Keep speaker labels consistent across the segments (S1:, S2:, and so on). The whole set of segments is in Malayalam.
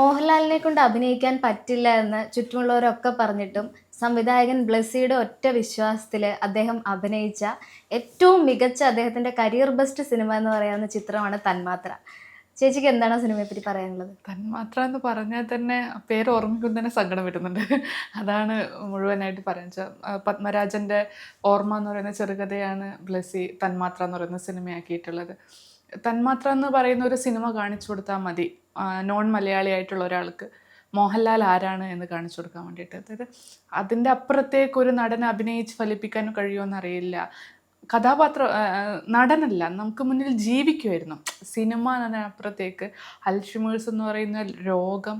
S1: മോഹൻലാലിനെ കൊണ്ട് അഭിനയിക്കാൻ പറ്റില്ല എന്ന് ചുറ്റുമുള്ളവരൊക്കെ പറഞ്ഞിട്ടും സംവിധായകൻ ബ്ലസ്സിയുടെ ഒറ്റ വിശ്വാസത്തിൽ അദ്ദേഹം അഭിനയിച്ച ഏറ്റവും മികച്ച അദ്ദേഹത്തിന്റെ കരിയർ ബെസ്റ്റ് സിനിമ എന്ന് പറയാവുന്ന ചിത്രമാണ് തന്മാത്ര. ചേച്ചിക്ക് എന്താണ് സിനിമയെ പറ്റി പറയാനുള്ളത്?
S2: തന്മാത്ര എന്ന് പറഞ്ഞാൽ തന്നെ പേര് ഓർമ്മിക്കുമ്പോൾ തന്നെ സങ്കടം വരുന്നുണ്ട്. അതാണ് മുഴുവനായിട്ട് പറയുന്നത് പത്മരാജന്റെ ഓർമ്മ എന്ന് പറയുന്ന ചെറുകഥയാണ് ബ്ലസ്സി തന്മാത്ര എന്ന് പറയുന്ന സിനിമയാക്കിയിട്ടുള്ളത്. തന്മാത്ര എന്ന് പറയുന്ന ഒരു സിനിമ കാണിച്ചു കൊടുത്താൽ മതി. നോൺ മലയാളി ആയിട്ടുള്ള ഒരാൾക്ക് മോഹൻലാൽ ആരാണ് എന്ന് കാണിച്ചു കൊടുക്കാൻ വേണ്ടിയിട്ട്. അതായത് അതിന്റെ അപ്പുറത്തേക്ക് ഒരു നടനെ അഭിനയിച്ച് ഫലിപ്പിക്കാൻ കഴിയുമെന്ന് അറിയില്ല കഥാപാത്രം നടനല്ല നമുക്ക് മുന്നിൽ ജീവിക്കുമായിരുന്നു സിനിമ എന്നതിനപ്പുറത്തേക്ക് അൽഷിമേഴ്സ് എന്ന് പറയുന്ന രോഗം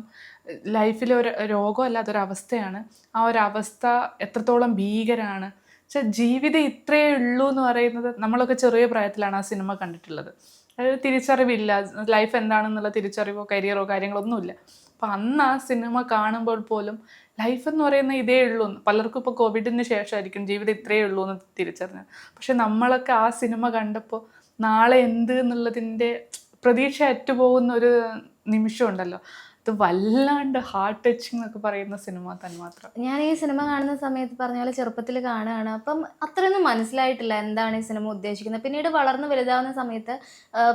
S2: ലൈഫിലെ ഒരു രോഗമല്ല അതൊരു അവസ്ഥയാണ് ആ ഒരു അവസ്ഥ എത്രത്തോളം ഭീകരമാണ് പക്ഷെ ജീവിതം ഇത്രയേ ഉള്ളൂ എന്ന് പറയുന്നത് നമ്മളൊക്കെ ചെറിയ പ്രായത്തിലാണ് ആ സിനിമ കണ്ടിട്ടുള്ളത്. അതായത് തിരിച്ചറിവില്ല. ലൈഫ് എന്താണെന്നുള്ള തിരിച്ചറിവോ കരിയറോ കാര്യങ്ങളൊന്നുമില്ല. അപ്പം അന്ന് ആ സിനിമ കാണുമ്പോൾ പോലും ലൈഫ് എന്ന് പറയുന്ന ഇതേ ഉള്ളൂ. പലർക്കും ഇപ്പോൾ കോവിഡിന് ശേഷമായിരിക്കും ജീവിതം ഇത്രയേ ഉള്ളൂ എന്ന് തിരിച്ചറിഞ്ഞത്. പക്ഷെ നമ്മളൊക്കെ ആ സിനിമ കണ്ടപ്പോൾ നാളെ എന്ത് എന്നുള്ളതിന്റെ പ്രതീക്ഷ അറ്റുപോകുന്ന ഒരു നിമിഷം അത് വല്ലാണ്ട് ഹാർട്ട് ടച്ചിങ് എന്നൊക്കെ പറയുന്ന സിനിമ തന്മാത്രം
S1: ഞാൻ ഈ സിനിമ കാണുന്ന സമയത്ത് പറഞ്ഞ പോലെ ചെറുപ്പത്തിൽ കാണുകയാണ്. അപ്പം അത്രയൊന്നും മനസ്സിലായിട്ടില്ല എന്താണ് ഈ സിനിമ ഉദ്ദേശിക്കുന്നത്. പിന്നീട് വളർന്നു വലുതാവുന്ന സമയത്ത്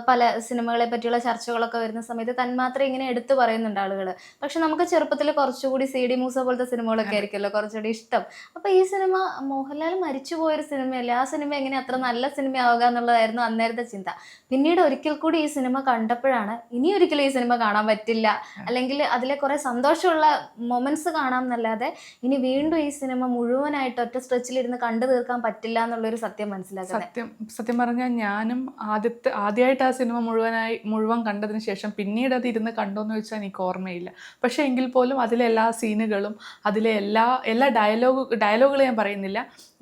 S1: പല സിനിമകളെ പറ്റിയുള്ള ചർച്ചകളൊക്കെ വരുന്ന സമയത്ത് തന്മാത്രം ഇങ്ങനെ എടുത്തു പറയുന്നുണ്ട് ആളുകൾ പക്ഷെ നമുക്ക് ചെറുപ്പത്തിൽ കുറച്ചുകൂടി സി ഡി മൂസ പോലത്തെ സിനിമകളൊക്കെ ആയിരിക്കുമല്ലോ കുറച്ചുകൂടി ഇഷ്ടം. അപ്പൊ ഈ സിനിമ മോഹൻലാൽ മരിച്ചു പോയൊരു സിനിമയല്ലേ ആ സിനിമ എങ്ങനെ അത്ര നല്ല സിനിമയാവുക എന്നുള്ളതായിരുന്നു അന്നേരത്തെ ചിന്ത. പിന്നീട് ഒരിക്കൽ കൂടി ഈ സിനിമ കണ്ടപ്പോഴാണ് ഇനി ഒരിക്കലും ഈ സിനിമ കാണാൻ പറ്റില്ല. അല്ലെങ്കിൽ അതിലെ കുറേ സന്തോഷമുള്ള മൊമെന്റ്സ് കാണാം എന്നല്ലാതെ ഇനി വീണ്ടും ഈ സിനിമ മുഴുവനായിട്ട് ഒറ്റ സ്ട്രെച്ചിലിരുന്ന് കണ്ടു തീർക്കാൻ പറ്റില്ല എന്നുള്ളൊരു സത്യം മനസ്സിലാക്കുന്നത്.
S2: സത്യം സത്യം പറഞ്ഞാൽ ഞാനും ആദ്യത്തെ ആദ്യമായിട്ട് ആ സിനിമ മുഴുവനായി മുഴുവൻ കണ്ടതിന് ശേഷം പിന്നീട് അത് ഇരുന്ന് കണ്ടോന്ന് ചോദിച്ചാൽ എനിക്ക് ഓർമ്മയില്ല. പക്ഷേ എങ്കിൽ പോലും അതിലെ എല്ലാ സീനുകളും അതിലെ എല്ലാ എല്ലാ ഡയലോഗ് ഡയലോഗുകൾ ഞാൻ പറയുന്നില്ല.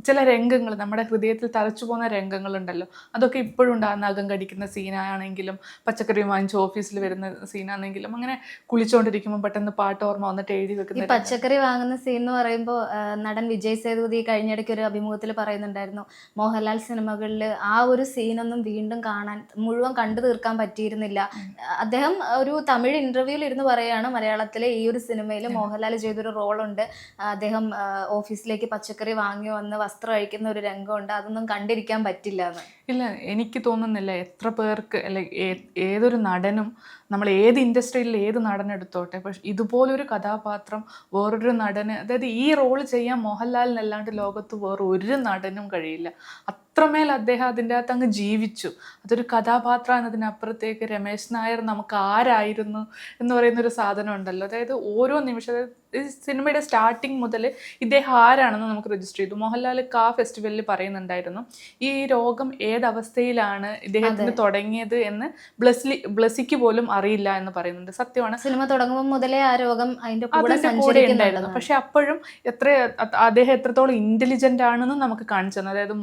S2: ചില രംഗങ്ങൾ നമ്മുടെ ഹൃദയത്തിൽ തറച്ചു പോകുന്ന രംഗങ്ങളുണ്ടല്ലോ. അതൊക്കെ ഇപ്പോഴും ഉണ്ടാകുന്ന അകം കടിക്കുന്ന സീനാണെങ്കിലും പച്ചക്കറി വാങ്ങിച്ച് ഓഫീസിൽ വരുന്ന സീനാണെങ്കിലും അങ്ങനെ കുളിച്ചുകൊണ്ടിരിക്കുമ്പോൾ പെട്ടെന്ന് പാട്ട് ഓർമ്മ വന്നിട്ട് എഴുതി വെക്കുന്ന.
S1: പച്ചക്കറി വാങ്ങുന്ന സീൻ എന്ന് പറയുമ്പോൾ നടൻ വിജയ് സേതുപതി കഴിഞ്ഞിടയ്ക്ക് ഒരു അഭിമുഖത്തിൽ പറയുന്നുണ്ടായിരുന്നു മോഹൻലാൽ സിനിമകളിൽ ആ ഒരു സീനൊന്നും വീണ്ടും കാണാൻ മുഴുവൻ കണ്ടു തീർക്കാൻ പറ്റിയിരുന്നില്ല. അദ്ദേഹം ഒരു തമിഴ് ഇന്റർവ്യൂവിൽ ഇരുന്ന് പറയുകയാണ് മലയാളത്തിലെ ഈ ഒരു സിനിമയിൽ മോഹൻലാൽ ചെയ്തൊരു റോളുണ്ട് അദ്ദേഹം ഓഫീസിലേക്ക് പച്ചക്കറി വാങ്ങി വന്ന് വസ്ത്രം അഴിക്കുന്ന ഒരു രംഗമുണ്ട്. അതൊന്നും കണ്ടിരിക്കാൻ പറ്റില്ല എന്ന്
S2: ഇല്ല എനിക്ക് തോന്നുന്നില്ല എത്ര പേർക്ക് അല്ലെ ഏതൊരു നടനും നമ്മൾ ഏത് ഇൻഡസ്ട്രിയിൽ ഏത് നടനെടുത്തോട്ടെ പക്ഷെ ഇതുപോലൊരു കഥാപാത്രം വേറൊരു നടന് അതായത് ഈ റോൾ ചെയ്യാൻ മോഹൻലാലിനല്ലാണ്ട് ലോകത്ത് വേറെ ഒരു നടനും കഴിയില്ല. അത്രമേൽ അദ്ദേഹം അതിന്റെ അകത്ത് അങ്ങ് ജീവിച്ചു. അതൊരു കഥാപാത്രം എന്നതിനപ്പുറത്തേക്ക് രമേശ് നായർ നമുക്ക് ആരായിരുന്നു എന്ന് പറയുന്ന ഒരു സാധനം ഉണ്ടല്ലോ അതായത് ഓരോ നിമിഷം സിനിമയുടെ സ്റ്റാർട്ടിങ് മുതൽ ഇദ്ദേഹം ആരാണെന്ന് നമുക്ക് രജിസ്റ്റർ ചെയ്തു. മോഹൻലാൽ കാ ഫെസ്റ്റിവലിൽ പറയുന്നുണ്ടായിരുന്നു ഈ രോഗം ഏതവസ്ഥയിലാണ് ഇദ്ദേഹത്തിന് തുടങ്ങിയത് എന്ന് ബ്ലസ്ലി ബ്ലസിക്ക് പോലും അറിയില്ല എന്ന് പറയുന്നുണ്ട്. സത്യമാണ്.
S1: സിനിമ തുടങ്ങുമ്പോൾ മുതലേ ആ രോഗം അതിന്റെ കൂടെ
S2: ഉണ്ടായിരുന്നു. പക്ഷെ അപ്പോഴും എത്ര അദ്ദേഹം എത്രത്തോളം ഇന്റലിജന്റ് ആണെന്ന് നമുക്ക് കാണിച്ചു തന്നു. അതായത്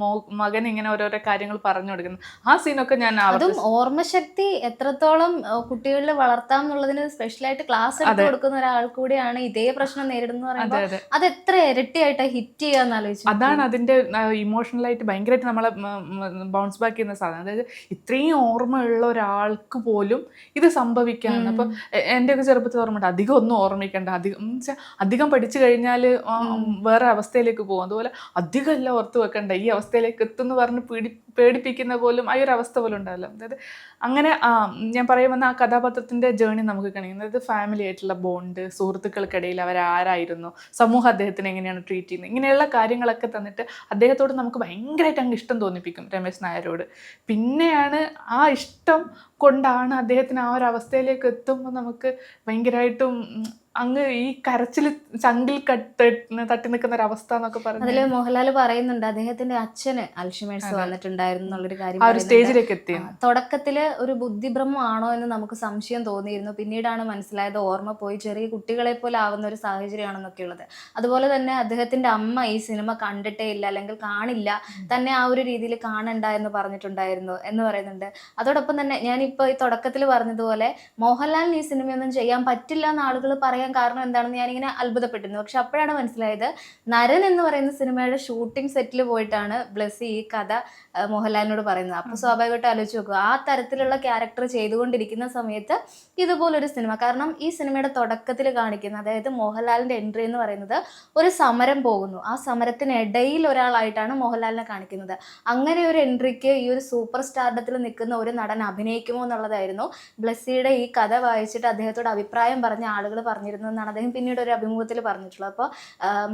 S2: മകൻ ഇങ്ങനെ ഓരോരോ കാര്യങ്ങൾ പറഞ്ഞു കൊടുക്കുന്നു. ആ സീനൊക്കെ ഞാൻ
S1: അതും ഓർമ്മശക്തി എത്രത്തോളം കുട്ടികളിൽ വളർത്താം എന്നുള്ളതിന് സ്പെഷ്യലായിട്ട് ക്ലാസ് എടുത്ത് കൊടുക്കുന്ന ഒരാൾ കൂടിയാണ് ഇതേ പ്രശ്നം നേരിടുന്നു
S2: അതെ
S1: പറയുമ്പോൾ
S2: അത്
S1: എത്ര ഇരട്ടിയായിട്ട് ഹിറ്റ് ചെയ്യാന്ന് ആലോചിച്ചു
S2: അതാണ് അതിന്റെ ഇമോഷണലായിട്ട് ഭയങ്കരമായിട്ട് നമ്മളെ ബൗൺസ് ബാക്ക് ചെയ്യുന്ന സാധനം. അതായത് ഇത്രയും ഓർമ്മയുള്ള ഒരാൾക്ക് പോലും ഇത് സംഭവിക്കാൻ അപ്പൊ എന്റെ ഒക്കെ ചെറുപ്പത്തിൽ ഓർമ്മയുണ്ട്. അധികം ഒന്നും ഓർമ്മിക്കണ്ട. അധികം അധികം പഠിച്ചു കഴിഞ്ഞാൽ വേറെ അവസ്ഥയിലേക്ക് പോകും. അതുപോലെ അധികം എല്ലാം ഓർത്ത് വെക്കണ്ട. ഈ അവസ്ഥയിലേക്ക് എത്തുമെന്ന് പറഞ്ഞ് പീഡി പേടിപ്പിക്കുന്ന പോലും ആ ഒരു അവസ്ഥ പോലും ഉണ്ടാവില്ല. അതായത് അങ്ങനെ ഞാൻ പറയുമെന്ന ആ കഥാപാത്രത്തിന്റെ ജേണി നമുക്ക് കാണിക്കുന്നത് അതായത് ഫാമിലി ആയിട്ടുള്ള ബോണ്ട് സുഹൃത്തുക്കൾക്കിടയിൽ അവരാരായിരുന്നു? സമൂഹം അദ്ദേഹത്തിനെ എങ്ങനെയാണ് ട്രീറ്റ് ചെയ്യുന്നത്? ഇങ്ങനെയുള്ള കാര്യങ്ങളൊക്കെ തന്നിട്ട് അദ്ദേഹത്തോട് നമുക്ക് ഭയങ്കരമായിട്ട് അങ്ങ് ഇഷ്ടം തോന്നിപ്പിക്കും രമേശ് നായരോട്. പിന്നെയാണ് ആ ഇഷ്ടം കൊണ്ടാണ് അദ്ദേഹത്തിന് ആ ഒരു അവസ്ഥയിലേക്ക് എത്തുമ്പോൾ നമുക്ക് ഭയങ്കരമായിട്ടും അങ്ങ് ഈ കരച്ചിൽ ചങ്കിൽ തട്ടി നിൽക്കുന്ന ഒരു അവസ്ഥ എന്നൊക്കെ പറഞ്ഞു
S1: അതിൽ മോഹൻലാൽ പറയുന്നുണ്ട് അദ്ദേഹത്തിന്റെ അച്ഛന് അൽഷിമേഴ്സ് വന്നിട്ടുണ്ടായിരുന്നു എന്നുള്ളൊരു കാര്യം
S2: ആ ഒരു സ്റ്റേജിലേക്ക് എത്തി
S1: തുടക്കത്തിൽ ഒരു ബുദ്ധിഭ്രമം ആണോ എന്ന് നമുക്ക് സംശയം തോന്നിയിരുന്നു. പിന്നീടാണ് മനസ്സിലായത് ഓർമ്മ പോയി ചെറിയ കുട്ടികളെ പോലെ ആവുന്ന ഒരു സാഹചര്യമാണെന്നൊക്കെ ഉള്ളത് അതുപോലെ തന്നെ അദ്ദേഹത്തിന്റെ അമ്മ ഈ സിനിമ കണ്ടിട്ടേ ഇല്ല അല്ലെങ്കിൽ കാണില്ല തന്നെ ആ ഒരു രീതിയിൽ കാണണ്ട എന്ന് പറഞ്ഞിട്ടുണ്ടായിരുന്നു എന്ന് പറയുന്നുണ്ട്. അതോടൊപ്പം തന്നെ ഞാനിപ്പോ ഈ തുടക്കത്തിൽ പറഞ്ഞതുപോലെ മോഹൻലാലിന് ഈ സിനിമയൊന്നും ചെയ്യാൻ പറ്റില്ല എന്ന് ആളുകൾ പറയാൻ പറയാൻ കാരണം എന്താണെന്ന് ഞാനിങ്ങനെ അത്ഭുതപ്പെട്ടിരുന്നു. പക്ഷെ അപ്പോഴാണ് മനസ്സിലായത് നരൻ എന്ന് പറയുന്ന സിനിമയുടെ ഷൂട്ടിംഗ് സെറ്റിൽ പോയിട്ടാണ് ബ്ലസ്സി ഈ കഥ മോഹൻലാലിനോട് പറയുന്നത്. അപ്പൊ സ്വാഭാവികമായിട്ട് ആലോചിച്ച് നോക്കുക. ആ തരത്തിലുള്ള ക്യാരക്ടർ ചെയ്തുകൊണ്ടിരിക്കുന്ന സമയത്ത് ഇതുപോലൊരു സിനിമ കാരണം ഈ സിനിമയുടെ തുടക്കത്തിൽ കാണിക്കുന്ന അതായത് മോഹൻലാലിന്റെ എൻട്രി എന്ന് പറയുന്നത് ഒരു സമരം പോകുന്നു. ആ സമരത്തിനിടയിൽ ഒരാളായിട്ടാണ് മോഹൻലാലിനെ കാണിക്കുന്നത്. അങ്ങനെ ഒരു എൻട്രിക്ക് ഈ ഒരു സൂപ്പർ സ്റ്റാർഡത്തിൽ നിൽക്കുന്ന ഒരു നടൻ അഭിനയിക്കുമോ എന്നുള്ളതായിരുന്നു ബ്ലസ്സിയുടെ ഈ കഥ വായിച്ചിട്ട് അദ്ദേഹത്തോട് അഭിപ്രായം പറഞ്ഞ ആളുകൾ പറഞ്ഞിരുന്നതെന്നാണ് അദ്ദേഹം പിന്നീട് ഒരു അഭിമുഖത്തിൽ പറഞ്ഞിട്ടുള്ളത്. അപ്പോൾ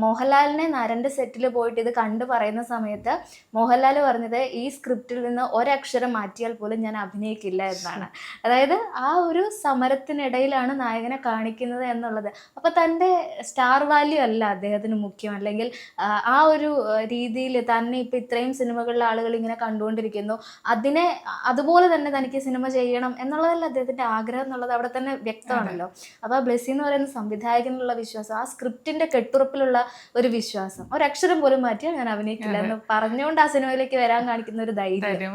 S1: മോഹൻലാലിനെ നരന്റെ സെറ്റിൽ പോയിട്ട് ഇത് കണ്ടു പറയുന്ന സമയത്ത് മോഹൻലാൽ പറഞ്ഞത് ഈ സ്ക്രിപ്റ്റിൽ നിന്ന് ഒരക്ഷരം മാറ്റിയാൽ പോലും ഞാൻ അഭിനയിക്കില്ല എന്നാണ്. അതായത് ആ ഒരു സമരത്തിനിടയിലാണ് നായകനെ കാണിക്കുന്നത് എന്നുള്ളത്. അപ്പോൾ തന്റെ സ്റ്റാർ വാല്യൂ അല്ല അദ്ദേഹത്തിന് മുഖ്യം. അല്ലെങ്കിൽ ആ, ഒരു രീതിയിൽ തന്നെ ഇപ്പം ഇത്രയും സിനിമകളിലെ ആളുകൾ ഇങ്ങനെ കണ്ടുകൊണ്ടിരിക്കുന്നു. അതിനെ അതുപോലെ തന്നെ തനിക്ക് സിനിമ ചെയ്യണം എന്നുള്ളതല്ല അദ്ദേഹത്തിന്റെ ആഗ്രഹം എന്നുള്ളത് അവിടെ തന്നെ വ്യക്തമാണല്ലോ. അപ്പോൾ ബ്ലെസ്സി എന്ന് പറയുന്ന സംവിധായകനുള്ള വിശ്വാസം ആ സ്ക്രിപ്റ്റിന്റെ കെട്ടുറപ്പിലുള്ള ഒരു വിശ്വാസം. ഒരക്ഷരം പോലും മാറ്റിയാൽ ഞാൻ അഭിനയിക്കില്ല എന്ന് പറഞ്ഞുകൊണ്ട് ആ സിനിമയിലേക്ക് വരാൻ കാണിക്കുന്ന ഒരു ധൈര്യം.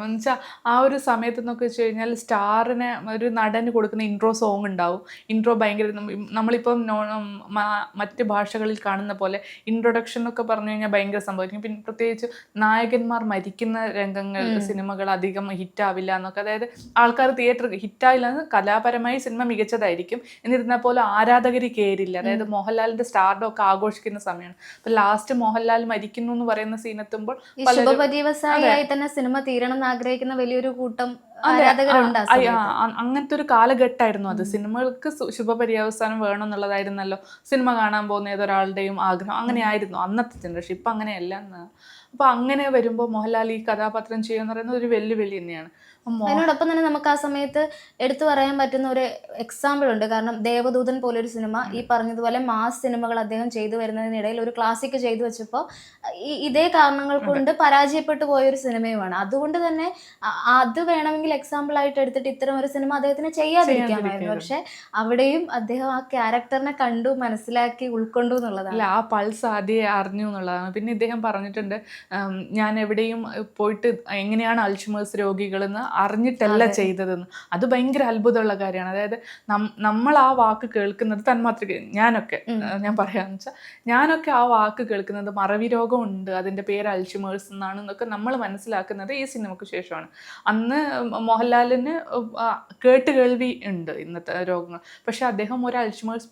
S2: ആ ഒരു സമയത്ത് എന്നൊക്കെ വെച്ച് കഴിഞ്ഞാൽ സ്റ്റാറിന് ഒരു നടന് കൊടുക്കുന്ന ഇൻട്രോ സോങ് ഉണ്ടാവും. ഇൻട്രോ ഭയങ്കര നമ്മളിപ്പോ മറ്റ് ഭാഷകളിൽ കാണുന്ന പോലെ ഇൻട്രൊഡക്ഷൻ എന്നൊക്കെ പറഞ്ഞു കഴിഞ്ഞാൽ ഭയങ്കര സംഭവിക്കും. പിന്നെ പ്രത്യേകിച്ച് നായകന്മാർ മരിക്കുന്ന രംഗങ്ങൾ സിനിമകൾ അധികം ഹിറ്റാവില്ല എന്നൊക്കെ. അതായത് ആൾക്കാർ തിയേറ്റർ ഹിറ്റായില്ല എന്ന് കലാപരമായി സിനിമ മികച്ചതായിരിക്കും. എന്നിരുന്നാൽ പോലെ ആരാധകർ കയറില്ല അതായത് മോഹൻലാലിന്റെ സ്റ്റാർഡം ഒക്കെ ആഘോഷിക്കുന്ന സമയമാണ്. അപ്പൊ ലാസ്റ്റ് മോഹൻലാൽ മരിക്കുന്നു എന്ന് പറയുന്ന സീനെത്തുമ്പോൾ
S1: ശുഭപര്യവസായി തന്നെ സിനിമ തീരണം എന്ന് ആഗ്രഹിക്കുന്ന വലിയൊരു കൂട്ടം
S2: അങ്ങനത്തെ ഒരു കാലഘട്ടമായിരുന്നു അത്. സിനിമകൾക്ക് ശുഭപര്യവസാനം വേണം എന്നുള്ളതായിരുന്നല്ലോ. സിനിമ കാണാൻ പോകുന്ന ഏതൊരാളുടെയും ആഗ്രഹം. അങ്ങനെയായിരുന്നു അന്നത്തെ ജനറേഷൻ ഇപ്പൊ അങ്ങനെയല്ല എന്ന് അപ്പൊ അങ്ങനെ വരുമ്പോൾ മോഹൻലാൽ ഈ കഥാപാത്രം ചെയ്യുക എന്ന് പറയുന്നത് ഒരു വെല്ലുവിളി തന്നെയാണ്.
S1: അതിനോടൊപ്പം തന്നെ നമുക്ക് ആ സമയത്ത് എടുത്തു പറയാൻ പറ്റുന്ന ഒരു എക്സാമ്പിൾ ഉണ്ട്. കാരണം ദേവദൂതൻ പോലൊരു സിനിമ ഈ പറഞ്ഞതുപോലെ മാസ് സിനിമകൾ അദ്ദേഹം ചെയ്തു വരുന്നതിനിടയിൽ ഒരു ക്ലാസിക് ചെയ്തു വെച്ചപ്പോൾ ഇതേ കാരണങ്ങൾ കൊണ്ട് പരാജയപ്പെട്ടു പോയ ഒരു സിനിമയുമാണ്. അതുകൊണ്ട് തന്നെ അത് വേണമെങ്കിൽ എക്സാമ്പിൾ ആയിട്ട് എടുത്തിട്ട് ഇത്തരം ഒരു സിനിമ അദ്ദേഹത്തിന് ചെയ്യാതിരിക്കാമായിരുന്നു പക്ഷെ അവിടെയും അദ്ദേഹം ആ ക്യാരക്ടറിനെ കണ്ടു മനസ്സിലാക്കി ഉൾക്കൊണ്ടു എന്നുള്ളതാണ്.
S2: അല്ല ആ പൾസ് ആദ്യം അറിഞ്ഞു എന്നുള്ളതാണ്. പിന്നെ ഇദ്ദേഹം പറഞ്ഞിട്ടുണ്ട് ഞാൻ എവിടെയും പോയിട്ട് എങ്ങനെയാണ് അൽഷിമേഴ്സ് രോഗികളെന്ന് അറിഞ്ഞിട്ടല്ല ചെയ്തതെന്ന്. അത് ഭയങ്കര അത്ഭുതമുള്ള കാര്യമാണ്. അതായത് നമ്മൾ ആ വാക്ക് കേൾക്കുന്നത് തന്മാത്ര ഞാനൊക്കെ ഞാൻ പറയാന്ന് വെച്ചാൽ ഞാനൊക്കെ ആ വാക്ക് കേൾക്കുന്നത് മറവി രോഗമുണ്ട് അതിന്റെ പേര് അൽഷിമേഴ്സ് എന്നാണ് എന്നൊക്കെ നമ്മൾ മനസ്സിലാക്കുന്നത് ഈ സിനിമയ്ക്ക് ശേഷമാണ്. അന്ന് മോഹൻലാലിന് കേട്ട് കേൾവി ഉണ്ട് ഇന്നത്തെ രോഗങ്ങൾ. പക്ഷെ അദ്ദേഹം ഒരു അൽഷിമേഴ്സ്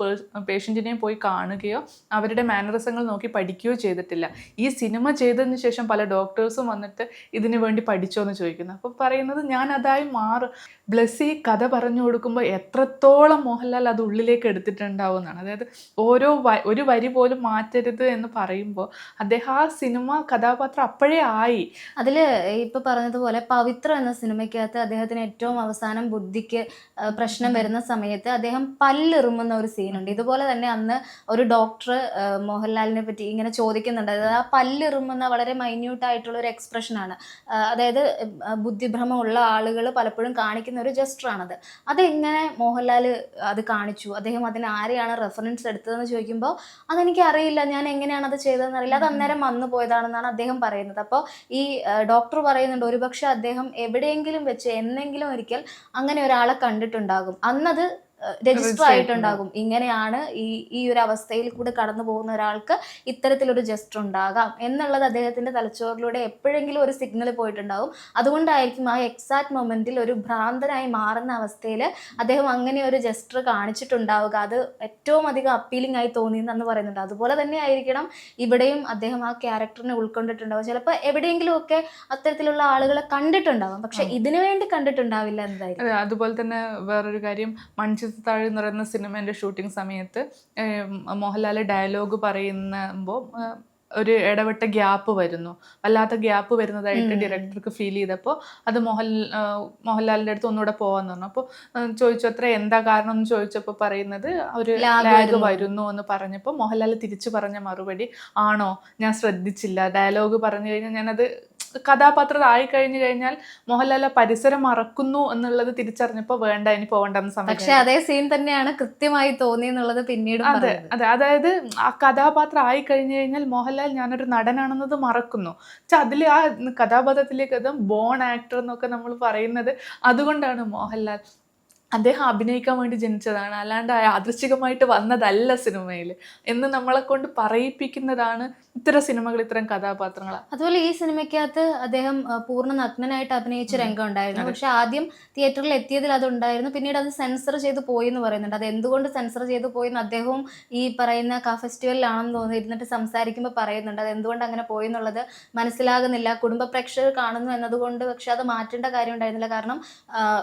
S2: പേഷ്യന്റിനെയും പോയി കാണുകയോ അവരുടെ മാനറിസങ്ങൾ നോക്കി പഠിക്കുകയോ ചെയ്തിട്ടില്ല. ഈ സിനിമ ചെയ്തതിന് ശേഷം പല ഡോക്ടേഴ്സും വന്നിട്ട് ഇതിനു വേണ്ടി പഠിച്ചോ എന്ന് ചോദിക്കുന്നു. അപ്പോൾ പറയുന്നത് ഞാൻ അതായി മാറും. ബ്ലസ്സി കഥ പറഞ്ഞു കൊടുക്കുമ്പോൾ എത്രത്തോളം മോഹൻലാൽ അത് ഉള്ളിലേക്ക് എടുത്തിട്ടുണ്ടാവും എന്നാണ് അതായത് ഓരോ ഒരു വരി പോലും മാറ്റരുത് എന്ന് പറയുമ്പോൾ അദ്ദേഹം ആ സിനിമ കഥാപാത്രം അപ്പോഴേ ആയി.
S1: അതിൽ ഇപ്പോൾ പറഞ്ഞതുപോലെ പവിത്ര എന്ന സിനിമയ്ക്കകത്ത് അദ്ദേഹത്തിന് ഏറ്റവും അവസാനം ബുദ്ധിക്ക് പ്രശ്നം വരുന്ന സമയത്ത് അദ്ദേഹം പല്ലിറുമുന്ന ഒരു സീനുണ്ട്. ഇതുപോലെ തന്നെ അന്ന് ഒരു ഡോക്ടർ മോഹൻലാലിനെ പറ്റി ഇങ്ങനെ ചോദിക്കുന്നുണ്ട്. അതായത് ആ പല്ലിറുമുന്ന വളരെ മൈന്യൂട്ട് ആയിട്ടുള്ള ഒരു എക്സ്പ്രഷനാണ് അതായത് ബുദ്ധിഭ്രമം ബുദ്ധിഭ്രമമുള്ള ആളുകൾ പലപ്പോഴും കാണിക്കുന്ന ഒരു ജസ്റ്ററാണത്. അതെങ്ങനെ മോഹൻലാൽ അത് കാണിച്ചു? അദ്ദേഹം അതിന് ആരെയാണ് റെഫറൻസ് എടുത്തതെന്ന് ചോദിക്കുമ്പോൾ അതെനിക്ക് അറിയില്ല ഞാൻ എങ്ങനെയാണ് അത് ചെയ്തതെന്ന് അറിയില്ല. അത് അന്നേരം വന്നു പോയതാണെന്നാണ് അദ്ദേഹം പറയുന്നത്. അപ്പോൾ ഈ ഡോക്ടർ പറയുന്നുണ്ട് ഒരുപക്ഷെ അദ്ദേഹം എവിടെയെങ്കിലും വെച്ച് എന്നെങ്കിലും ഒരിക്കൽ അങ്ങനെ ഒരാളെ കണ്ടിട്ടുണ്ടാകും. അന്നത് രജിസ്റ്റർ ആയിട്ടുണ്ടാകും ഇങ്ങനെയാണ് ഈ ഈ ഒരു അവസ്ഥയിൽ കൂടെ കടന്നു പോകുന്ന ഒരാൾക്ക് ഇത്തരത്തിലൊരു ജസ്റ്റർ ഉണ്ടാകാം എന്നുള്ളത് അദ്ദേഹത്തിന്റെ തലച്ചോറിലൂടെ എപ്പോഴെങ്കിലും ഒരു സിഗ്നൽ പോയിട്ടുണ്ടാകും. അതുകൊണ്ടായിരിക്കും ആ എക്സാക്ട് മൊമെന്റിൽ ഒരു ഭ്രാന്തനായി മാറുന്ന അവസ്ഥയിൽ അദ്ദേഹം അങ്ങനെ ഒരു ജസ്റ്റർ കാണിച്ചിട്ടുണ്ടാവുക. അത് ഏറ്റവും അധികം അപ്പീലിംഗ് ആയി തോന്നിയെന്നു എന്ന് പറയുന്നുണ്ട് അതുപോലെ തന്നെ ആയിരിക്കണം ഇവിടെയും അദ്ദേഹം ആ ക്യാരക്ടറിനെ ഉൾക്കൊണ്ടിട്ടുണ്ടാവും ചിലപ്പോൾ എവിടെയെങ്കിലും ഒക്കെ അത്തരത്തിലുള്ള ആളുകളെ കണ്ടിട്ടുണ്ടാവും. പക്ഷെ ഇതിനു വേണ്ടി കണ്ടിട്ടുണ്ടാവില്ല എന്നതായിരിക്കും
S2: അതുപോലെ തന്നെ വേറൊരു കാര്യം മൺചിത്രത്താഴ് എന്ന് പറയുന്ന സിനിമേന്റെ ഷൂട്ടിംഗ് സമയത്ത് മോഹൻലാൽ ഡയലോഗ് പറയുമ്പോൾ ഒരു ഇടവിട്ട ഗ്യാപ്പ് വരുന്നു. വല്ലാത്ത ഗ്യാപ്പ് വരുന്നതായിട്ട് ഡയറക്ടർക്ക് ഫീൽ ചെയ്തപ്പോൾ അത് മോഹൻ മോഹൻലാലിന്റെ അടുത്ത് ഒന്നുകൂടെ പോകാന്ന് പറഞ്ഞു. അപ്പോൾ ചോദിച്ചു അത്ര എന്താ കാരണം എന്ന് ചോദിച്ചപ്പോൾ പറയുന്നത് ഒരു ലാഗ്.
S1: വരുന്നു.
S2: എന്ന് പറഞ്ഞപ്പോൾ മോഹൻലാൽ തിരിച്ചു പറഞ്ഞ മറുപടി ആണോ? ഞാൻ ശ്രദ്ധിച്ചില്ല. ഡയലോഗ് പറഞ്ഞു കഴിഞ്ഞാൽ ഞാനത് കഥാപാത്രം ആയി കഴിഞ്ഞു കഴിഞ്ഞാൽ മോഹൻലാൽ പരിസരം മറക്കുന്നു എന്നുള്ളത് തിരിച്ചറിഞ്ഞപ്പോൾ വേണ്ട ഇനി പോകണ്ടെന്ന് സമയം
S1: പക്ഷെ അതേ സീൻ തന്നെയാണ് കൃത്യമായി തോന്നി എന്നുള്ളത് പിന്നീട്
S2: അതെ അതെ. അതായത് ആ കഥാപാത്രം ആയി കഴിഞ്ഞു കഴിഞ്ഞാൽ മോഹൻലാൽ ഞാനൊരു നടനാണെന്നത് മറക്കുന്നു. പക്ഷെ അതിൽ ആ കഥാപാത്രത്തിലേക്ക് അത് ബോൺ ആക്ടർ എന്നൊക്കെ നമ്മൾ പറയുന്നത് അതുകൊണ്ടാണ് മോഹൻലാൽ അദ്ദേഹം അഭിനയിക്കാൻ വേണ്ടി ജനിച്ചതാണ്. അല്ലാണ്ട് യാദൃശ്ചികമായിട്ട് വന്നതല്ല സിനിമയിൽ എന്ന് നമ്മളെ കൊണ്ട് പറയിപ്പിക്കുന്നതാണ് ഇത്തരം സിനിമകൾ ഇത്തരം കഥാപാത്രങ്ങളാണ്
S1: അതുപോലെ ഈ സിനിമയ്ക്കകത്ത് അദ്ദേഹം പൂർണ നഗ്നനായിട്ട് അഭിനയിച്ച രംഗം ഉണ്ടായിരുന്നു. പക്ഷെ ആദ്യം തിയേറ്ററിൽ എത്തിയതിൽ അത് ഉണ്ടായിരുന്നു. പിന്നീട് അത് സെൻസർ ചെയ്ത് പോയി എന്ന് പറയുന്നുണ്ട്. അത് എന്തുകൊണ്ട് സെൻസർ ചെയ്ത് പോയി എന്ന് അദ്ദേഹവും ഈ പറയുന്ന ക ഫെസ്റ്റിവലിലാണെന്ന് തോന്നുന്നു. ഇരുന്നിട്ട് സംസാരിക്കുമ്പോൾ പറയുന്നുണ്ട്. അത് എന്തുകൊണ്ട് അങ്ങനെ പോയി എന്നുള്ളത് മനസ്സിലാകുന്നില്ല. കുടുംബ പ്രേക്ഷകർ കാണുന്നു എന്നതുകൊണ്ട് പക്ഷെ അത് മാറ്റേണ്ട കാര്യം ഉണ്ടായിരുന്നില്ല. കാരണം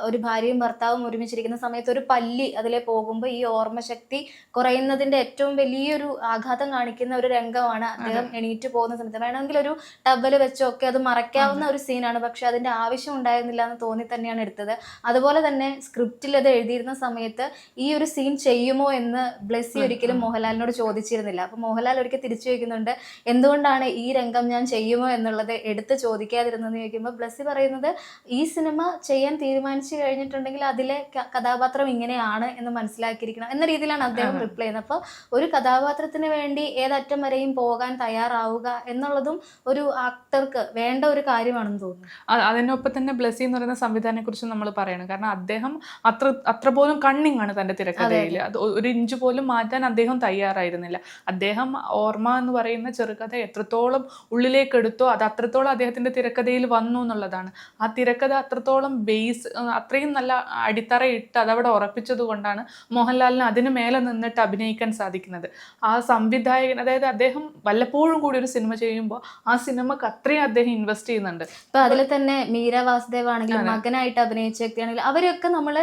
S1: ഒരു ഭാര്യയും ഭർത്താവും ഒരുമിച്ചിരിക്കുന്ന സമയത്ത് ഒരു പല്ലി അതിലെ പോകുമ്പോൾ ഈ ഓർമ്മശക്തി കുറയുന്നതിന്റെ ഏറ്റവും വലിയൊരു ആഘാതം കാണിക്കുന്ന ഒരു രംഗമാണ് അദ്ദേഹം എണീറ്റ് പോകുന്ന സമയത്ത്. വേണമെങ്കിൽ ഒരു ടബൽ വെച്ചോ ഒക്കെ അത് മറയ്ക്കാവുന്ന ഒരു സീനാണ്. പക്ഷെ അതിന്റെ ആവശ്യം ഉണ്ടായിരുന്നില്ല എന്ന് തോന്നി തന്നെയാണ് എടുത്തത്. അതുപോലെ തന്നെ സ്ക്രിപ്റ്റിൽ അത് എഴുതിയിരുന്ന സമയത്ത് ഈ ഒരു സീൻ ചെയ്യുമോ എന്ന് ബ്ലെസ്സി ഒരിക്കലും മോഹൻലാലിനോട് ചോദിച്ചിരുന്നില്ല. അപ്പൊ മോഹൻലാൽ ഒരിക്കൽ തിരിച്ചു ചോദിക്കുന്നുണ്ട് എന്തുകൊണ്ടാണ് ഈ രംഗം ഞാൻ ചെയ്യുമോ എന്നുള്ളത് എടുത്ത് ചോദിക്കാതിരുന്നെന്ന് ചോദിക്കുമ്പോൾ ബ്ലെസ്സി പറയുന്നത് ഈ സിനിമ ചെയ്യാൻ തീരുമാനിച്ചു കഴിഞ്ഞിട്ടുണ്ടെങ്കിൽ അതിലെ കഥാപാത്രം ഇങ്ങനെയാണ് എന്ന് മനസ്സിലാക്കിയിരിക്കണം എന്ന രീതിയിലാണ് അദ്ദേഹം റിപ്ലൈ ചെയ്യുന്നത്. അപ്പോൾ ഒരു കഥാപാത്രത്തിന് വേണ്ടി ഏതറ്റം വരെയും പോകാൻ തയ്യാറാവുക എന്നുള്ളതും ഒരു ആക്ടർക്ക് വേണ്ട ഒരു കാര്യമാണെന്ന് തോന്നുന്നു.
S2: അതിനൊപ്പം തന്നെ ബ്ലസ്സി എന്ന് പറയുന്ന സംവിധാനത്തെ കുറിച്ച് നമ്മൾ പറയണം. കാരണം അദ്ദേഹം അത്ര അത്ര പോലും കണ്ണിങ് ആണ് തന്റെ തിരക്കഥയിൽ അത്. ഒരു ഇഞ്ച് പോലും മാറ്റാൻ അദ്ദേഹം തയ്യാറായിരുന്നില്ല. അദ്ദേഹം ഓർമ്മ എന്ന് പറയുന്ന ചെറുകഥ എത്രത്തോളം ഉള്ളിലേക്ക് എടുത്തോ അത് അത്രത്തോളം അദ്ദേഹത്തിന്റെ തിരക്കഥയിൽ വന്നു എന്നുള്ളതാണ്. ആ തിരക്കഥ അത്രത്തോളം ബേസ് അത്രയും നല്ല അടിത്തറ ഇട്ട് അതവിടെ ഉറപ്പിച്ചത് കൊണ്ടാണ് മോഹൻലാലിന് അതിന് മേലെ നിന്നിട്ട് അഭിനയിക്കാൻ സാധിക്കുന്നത്. ആ സംവിധായകൻ അതായത് അദ്ദേഹം വല്ലപ്പോഴും കൂടി ഒരു സിനിമ ചെയ്യുമ്പോൾ ആ സിനിമക്ക് അത്രയും അദ്ദേഹം ഇൻവെസ്റ്റ് ചെയ്യുന്നുണ്ട്.
S1: ഇപ്പൊ അതിൽ തന്നെ മീര വാസുദേവ് ആണെങ്കിലും മകനായിട്ട് അഭിനയിച്ച വ്യക്തിയാണെങ്കിൽ അവരൊക്കെ നമ്മൾ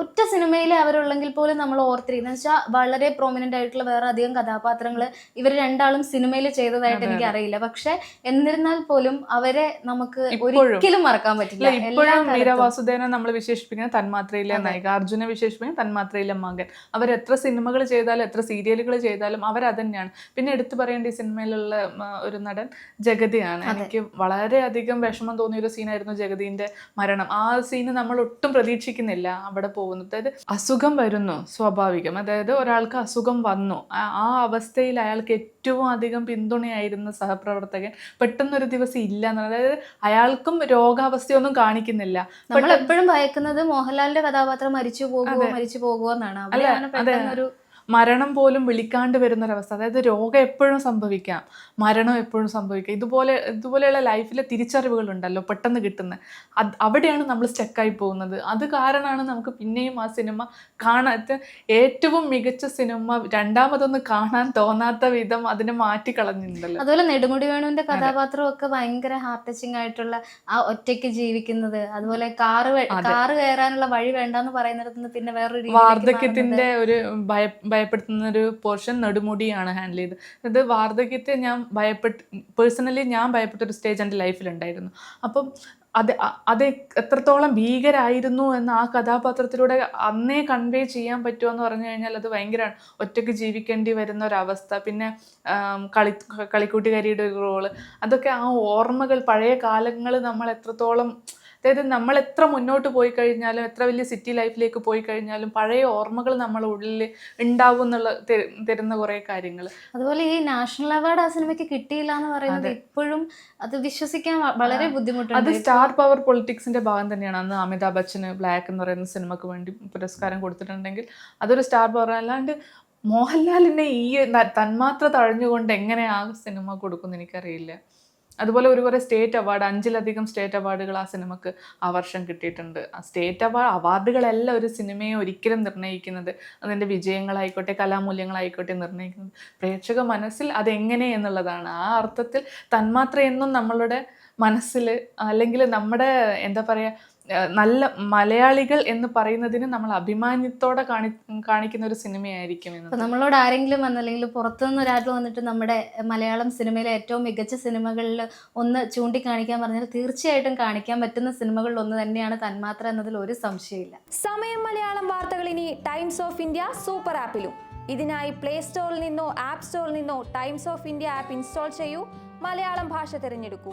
S1: ഒറ്റ സിനിമയിൽ അവരുള്ളെങ്കിൽ പോലും നമ്മൾ ഓർത്തിരിക്കുന്നത്. വെച്ചാൽ വളരെ പ്രോമിനന്റ് ആയിട്ടുള്ള വേറെ അധികം കഥാപാത്രങ്ങൾ ഇവർ രണ്ടാളും സിനിമയിൽ ചെയ്തതായിട്ട് എനിക്ക് അറിയില്ല. പക്ഷെ എന്നിരുന്നാൽ പോലും അവരെ നമുക്ക്. ഒരിക്കലും മറക്കാൻ പറ്റില്ല.
S2: ഇപ്പോഴും മീര വാസുദേവനെ നമ്മൾ വിശേഷിപ്പിക്കുന്നത് തന്മാത്രയിലെ നായിക അർജുന വിശേഷിപ്പിക്കുന്നത് തന്മാത്രയിലെ മകൻ. അവർ എത്ര സിനിമകൾ ചെയ്താലും എത്ര സീരിയലുകൾ ചെയ്താലും അവർ തന്നെയാണ് പിന്നെ എടുത്തു പറയേണ്ട ഈ സിനിമയിലുള്ള ഒരു നടൻ ജഗതിയാണ്. എനിക്ക് വളരെയധികം വിഷമം തോന്നിയ ഒരു സീനായിരുന്നു ജഗതിന്റെ മരണം. ആ സീന് നമ്മൾ ഒട്ടും പ്രതീക്ഷിക്കുന്നില്ല അവിടെ പോകുന്നു അതായത് അസുഖം വരുന്നു സ്വാഭാവികം. അതായത് ഒരാൾക്ക് അസുഖം വന്നു. ആ- ആ അവസ്ഥയിൽ അയാൾക്ക് ഏറ്റവും അധികം പിന്തുണയായിരുന്ന സഹപ്രവർത്തകൻ പെട്ടെന്നൊരു ദിവസം ഇല്ല എന്നുള്ളത് അതായത് അയാൾക്കും രോഗാവസ്ഥയൊന്നും കാണിക്കുന്നില്ല.
S1: നമ്മൾ എപ്പോഴും ഭയക്കുന്നത് മോഹൻലാലിന്റെ കഥാപാത്രം മരിച്ചു പോകുമോ മരിച്ചു പോകുമോ എന്നാണ്. അവിടെയാണ് പെട്ടെന്നൊരു
S2: മരണം പോലും വിളിക്കാണ്ട് വരുന്നൊരവസ്ഥ. അതായത് രോഗം എപ്പോഴും സംഭവിക്കാം. മരണം എപ്പോഴും സംഭവിക്കാം. ഇതുപോലെ ഇതുപോലെയുള്ള ലൈഫിലെ തിരിച്ചറിവുകളുണ്ടല്ലോ പെട്ടെന്ന് കിട്ടുന്ന. അത് അവിടെയാണ് നമ്മൾ സ്റ്റക്കായി പോകുന്നത്. അത് കാരണമാണ് നമുക്ക് പിന്നെയും ആ സിനിമ കാണാത്ത ഏറ്റവും മികച്ച സിനിമ രണ്ടാമതൊന്ന് കാണാൻ തോന്നാത്ത വിധം അതിനെ മാറ്റിക്കളഞ്ഞിട്ടുണ്ടല്ലോ.
S1: അതുപോലെ നെടുമുടി വേണുവിന്റെ കഥാപാത്രം ഒക്കെ ഭയങ്കര ഹാർട്ട് ടച്ചിങ് ആയിട്ടുള്ള ആ ഒറ്റയ്ക്ക് ജീവിക്കുന്നത്. അതുപോലെ കാറ് കാറ് കയറാനുള്ള വഴി വേണ്ടെന്ന് പറയുന്നിടത്ത് നിന്ന് പിന്നെ വേറൊരു
S2: വാർദ്ധക്യത്തിന്റെ ഒരു ഭയ ഭയപ്പെടുത്തുന്ന ഒരു പോർഷൻ നെടുമുടിയാണ് ഹാൻഡിൽ ചെയ്തത്. അത് വാർദ്ധക്യത്തെ ഞാൻ ഭയപ്പെട്ട് പേഴ്സണലി ഞാൻ ഭയപ്പെട്ട ഒരു സ്റ്റേജ് എന്റെ ലൈഫിലുണ്ടായിരുന്നു അപ്പം അത് അത് എത്രത്തോളം ഭീകരായിരുന്നു എന്ന് ആ കഥാപാത്രത്തിലൂടെ അന്നേ കൺവേ ചെയ്യാൻ പറ്റുമോ എന്ന് പറഞ്ഞു കഴിഞ്ഞാൽ അത് ഭയങ്കര ഒറ്റയ്ക്ക് ജീവിക്കേണ്ടി വരുന്ന ഒരവസ്ഥ പിന്നെ കളി കളിക്കൂട്ടുകാരിയുടെ റോൾ അതൊക്കെ ആ ഓർമ്മകൾ പഴയ കാലങ്ങൾ നമ്മൾ എത്രത്തോളം അതായത് നമ്മൾ എത്ര മുന്നോട്ട് പോയി കഴിഞ്ഞാലും എത്ര വലിയ സിറ്റി ലൈഫിലേക്ക് പോയി കഴിഞ്ഞാലും പഴയ ഓർമ്മകൾ നമ്മളെ ഉള്ളിൽ ഉണ്ടാവും എന്നുള്ള തരുന്ന കുറേ കാര്യങ്ങൾ.
S1: അതുപോലെ ഈ നാഷണൽ അവാർഡ് ആ സിനിമയ്ക്ക് കിട്ടിയില്ല എന്ന് പറയുന്നത് ഇപ്പോഴും അത് വിശ്വസിക്കാൻ വളരെ
S2: ബുദ്ധിമുട്ടാണ്
S1: അത്
S2: സ്റ്റാർ പവർ പൊളിറ്റിക്സിന്റെ ഭാഗം തന്നെയാണ്. അന്ന് അമിതാഭ് ബച്ചന് ബ്ലാക്ക് എന്ന് പറയുന്ന സിനിമക്ക് വേണ്ടി പുരസ്കാരം കൊടുത്തിട്ടുണ്ടെങ്കിൽ അതൊരു സ്റ്റാർ പവർ അല്ലാണ്ട് മോഹൻലാലിനെ ഈ തന്മാത്ര തഴഞ്ഞുകൊണ്ട് എങ്ങനെ ആ സിനിമ കൊടുക്കുമെന്ന് എനിക്കറിയില്ല. അതുപോലെ ഒരു കുറേ സ്റ്റേറ്റ് അവാർഡ് അഞ്ചിലധികം സ്റ്റേറ്റ് അവാർഡുകൾ ആ സിനിമക്ക് ആ വർഷം കിട്ടിയിട്ടുണ്ട്. ആ സ്റ്റേറ്റ് അവാർഡ് അവാർഡുകളല്ല ഒരു സിനിമയെ ഒരിക്കലും നിർണയിക്കുന്നത് അതിന്റെ വിജയങ്ങളായിക്കോട്ടെ കലാമൂല്യങ്ങളായിക്കോട്ടെ നിർണയിക്കുന്നത് പ്രേക്ഷക മനസ്സിൽ അതെങ്ങനെ എന്നുള്ളതാണ്. ആ അർത്ഥത്തിൽ തന്മാത്ര എന്നും നമ്മളുടെ മനസ്സിൽ അല്ലെങ്കിൽ നമ്മുടെ എന്താ പറയുക നല്ല മലയാളികൾ എന്ന് പറയുന്നതിന് നമ്മൾ അഭിമാനത്തോടെ കാണി കാണിക്കുന്ന ഒരു സിനിമയായിരിക്കും എന്ന്
S1: നമ്മളോട് ആരെങ്കിലും വന്നല്ലെങ്കിൽ പുറത്തുനിന്ന് ഒരാൾ വന്നിട്ട് നമ്മുടെ മലയാളം സിനിമയിലെ ഏറ്റവും മികച്ച സിനിമകളിൽ ഒന്ന് ചൂണ്ടിക്കാണിക്കാൻ പറഞ്ഞാൽ തീർച്ചയായിട്ടും കാണിക്കാൻ പറ്റുന്ന സിനിമകളിൽ ഒന്ന് തന്നെയാണ് തന്മാത്ര എന്നതിൽ ഒരു സംശയമില്ല
S3: സമയം മലയാളം വാർത്തകൾ ഇനി ടൈംസ് ഓഫ് ഇന്ത്യ സൂപ്പർ ആപ്പിലും. ഇതിനായി പ്ലേ സ്റ്റോറിൽ നിന്നോ ആപ്പ് സ്റ്റോറിൽ നിന്നോ Times of India app install ചെയ്യൂ. മലയാളം ഭാഷ തിരഞ്ഞെടുക്കൂ.